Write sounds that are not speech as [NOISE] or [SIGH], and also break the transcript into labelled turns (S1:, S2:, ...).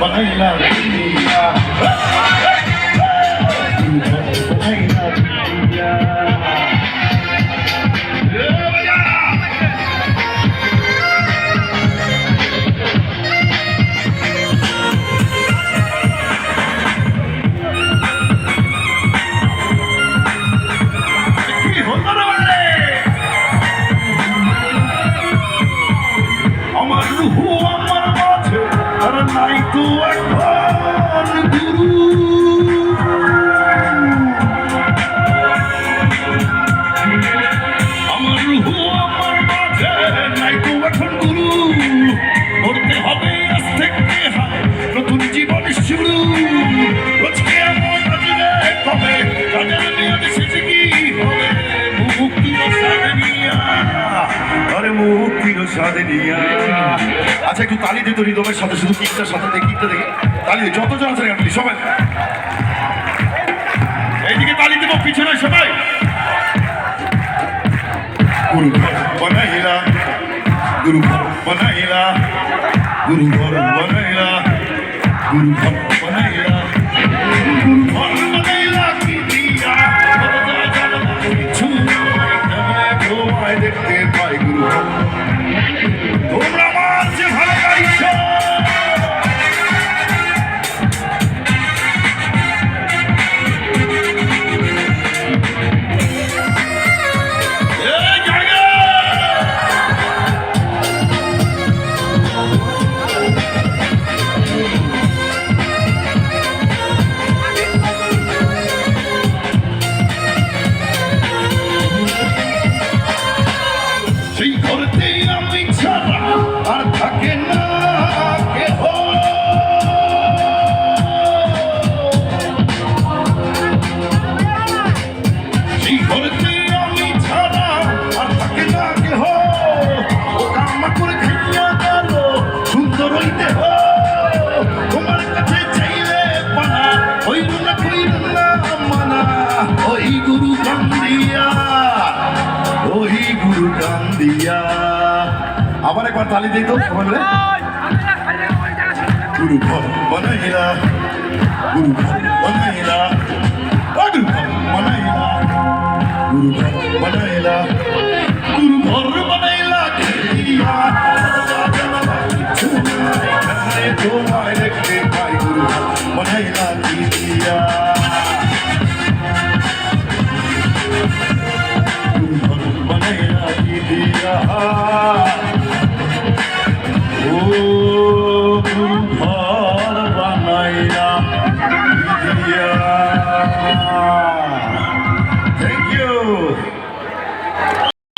S1: Baila India Baila India I do it. নিয়া আচ্ছা একটু তালি দিত রিদমের সাথে, শুধু কিকটার সাথে দেখি, কিকটা দেখি। তালি যতজন আছে আপনি সবাই। এইদিকে তালি দেবো, পিছনে সবাই। গুরু বানাইলা গুরু বানাইলা গুরু বানাইলা, গুরু কান্দিয়া আবার একবার তালি দিই তো মিলে গুরু ঘর বানাইলা গুরু ঘর বানাইলা গুরু ঘর বানাইলা গুরু ঘর বানাইলা গুরু ঘর বানাইলা কিয়া তোমায় দেখতে পাই গুরু বানাইলা কিয়া Yeah. [LAUGHS] [LAUGHS] [LAUGHS]